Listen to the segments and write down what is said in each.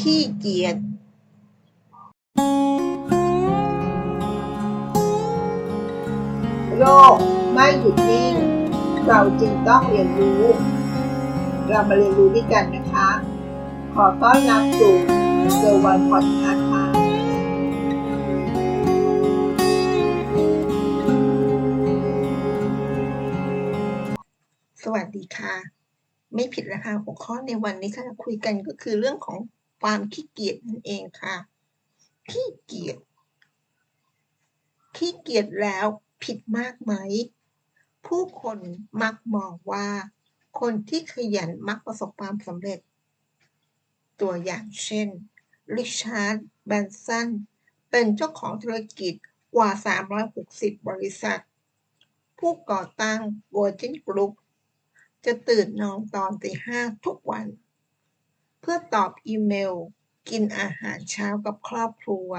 ขี้เกียจโลกไม่หยุดนิ่ง เราจึงต้องเรียนรู้ เรามาเรียนรู้ด้วยกันนะคะ ขอต้อนรับสู่เซอร์วันพอดคาส์ค่ะสวัสดีค่ะ ไม่ผิดแล้วค่ะหัวข้อในวันนี้ที่เราคุยกันก็คือเรื่องของ ความขี้เกียจนั่นเองค่ะขี้เกียจขี้เกียจแล้วผิดมากไหม ผู้คนมักมองว่า คนที่ขยันมักประสบความสำเร็จ ตัวอย่างเช่นริชาร์ดแบนสันเป็นเจ้าของธุรกิจกว่า 360 บริษัท ผู้ก่อตั้ง Virgin Group จะตื่นนอนตอนตีห้าทุกวัน เพื่อตอบอีเมล กินอาหารเช้ากับครอบครัว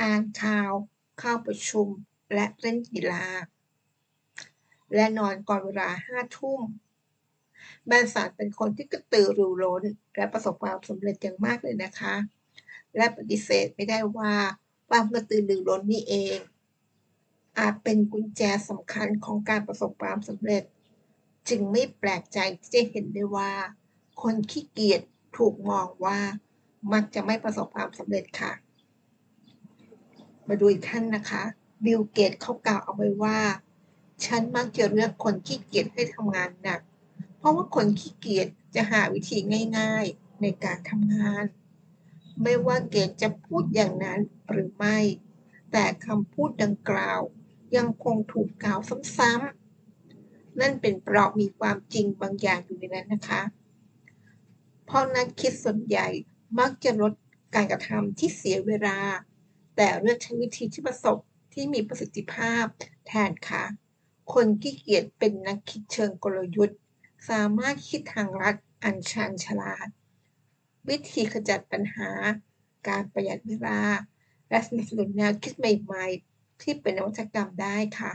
อ่านข่าว เข้าประชุม และเล่นกีฬา และนอนก่อนเวลาห้าทุ่มแบรนสันเป็นคนที่กระตือรือร้น และประสบความสำเร็จอย่างมากเลยนะคะ และปฏิเสธไม่ได้ว่าความกระตือรือร้นนี่เอง อาจเป็นกุญแจสำคัญของการประสบความสำเร็จ จึงไม่แปลกใจที่จะเห็นได้ว่า คนขี้เกียจ ถูกมองว่ามักจะไม่ประสบความสำเร็จค่ะ มาดูอีกท่านนะคะ บิลเกตเขากล่าวเอาไว้ว่า ฉันมักจะเลือกคนขี้เกียจให้ทำงานหนัก เพราะว่าคนขี้เกียจจะหาวิธีง่ายๆในการทำงาน ไม่ว่าเกตจะพูดอย่างนั้นหรือไม่ แต่คำพูดดังกล่าวยังคงถูกกล่าวซ้ำๆนั่นเป็นเพราะมีความจริงบางอย่างอยู่ในนั้นนะคะ เพราะนักคิดส่วนใหญ่มักจะลดการกระทำที่เสียเวลา แต่เลือกใช้วิธีที่ประสบที่มีประสิทธิภาพแทนค่ะ คนขี้เกียจเป็นนักคิดเชิงกลยุทธ์ สามารถคิดทางลัดอันชาญฉลาด วิธีขจัดปัญหา การประหยัดเวลา และสนับสนุนแนวคิดใหม่ๆ ที่เป็นนวัตกรรมได้ค่ะ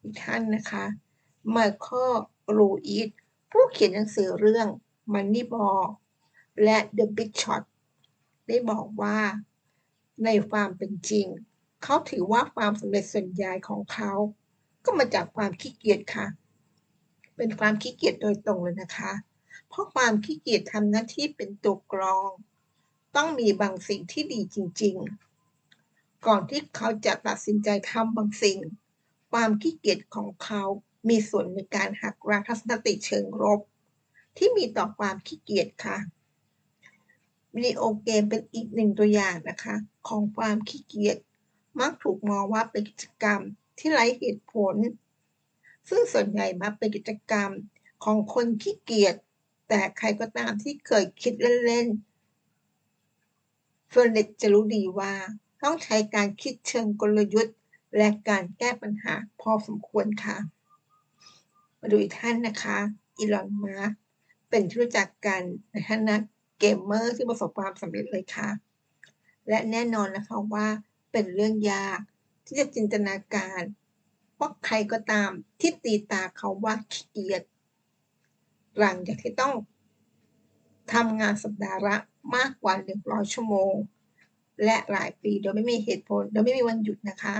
อีกท่านนะคะมาคอรูอีทผู้เขียนหนังสือเรื่อง Moneyball และ The Big Short ได้บอกว่าในความเป็นจริง เขาถือว่าความสำเร็จส่วนใหญ่ของเขา ก็มาจากความขี้เกียจค่ะ เป็นความขี้เกียจโดยตรงเลยนะคะ เพราะความขี้เกียจทำหน้าที่เป็นตัวกรอง ต้องมีบางสิ่งที่ดีจริง ๆ ก่อนที่เขาจะตัดสินใจทำบางสิ่ง ความขี้เกียจของเขามีส่วนในการหักล้างทัศนคติเชิงลบ ที่มีต่อความขี้เกียจค่ะวิดีโอเกมเป็นอีกหนึ่งตัวอย่างนะคะ ของความขี้เกียจมักถูกมองว่าเป็นกิจกรรมที่ไร้เหตุผล ซึ่งส่วนใหญ่มักเป็นกิจกรรมของคนขี้เกียจแต่ใครก็ตามที่เคยคิดเล่นๆเฟอร์เนตจะรู้ดีว่าต้องใช้การคิดเชิงกลยุทธ์ และการแก้ปัญหาพอสมควรค่ะ มาดูอีกท่านนะคะอีลอน มาร์ เป็นที่รู้จักกันในฐานะเกมเมอร์ที่ประสบความสำเร็จเลยค่ะ และแน่นอนนะคะว่าเป็นเรื่องยากที่จะจินตนาการว่าใครก็ตามที่ตีตาเขาว่าขี้เกียจหลังจากที่ต้องทำงานสัปดาห์ละมากกว่า 100 ชั่วโมง และหลายปีโดยไม่มีเหตุผล โดยไม่มีวันหยุดนะคะ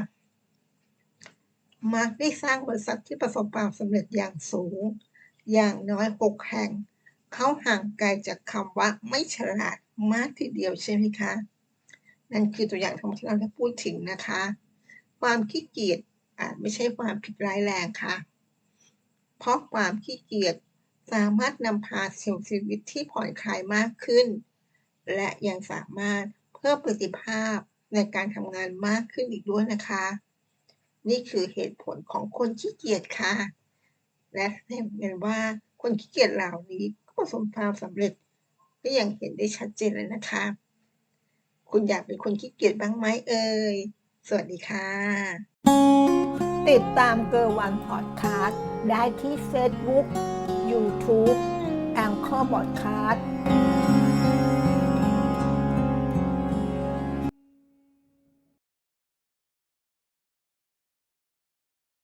มาร์กได้สร้างบริษัทที่ประสบความสำเร็จอย่างสูง อย่างน้อยหกแห่ง เขาห่างไกลจากคำว่าไม่ฉลาดมากทีเดียวใช่ไหมคะ นั่นคือตัวอย่างทั้งหมดที่เราได้พูดถึงนะคะ ความขี้เกียจอาจไม่ใช่ความผิดร้ายแรงค่ะ เพราะความขี้เกียจสามารถนำพาชีวิตที่ผ่อนคลายมากขึ้น และยังสามารถเพิ่มประสิทธิภาพในการทำงานมากขึ้นอีกด้วยนะคะ นี่คือเหตุผลของคนขี้เกียจค่ะ และเห็นว่าคนขี้เกียจเหล่านี้ ประสบความสำเร็จก็ยังเห็นได้ชัดเจนเลยนะคะ คุณอยากเป็นคนขี้เกียจบ้างไหมเอ่ย สวัสดีค่ะ ติดตามเกอร์วันพอดคาสต์ได้ที่ Facebook YouTube แองเกอร์บอดคาสต์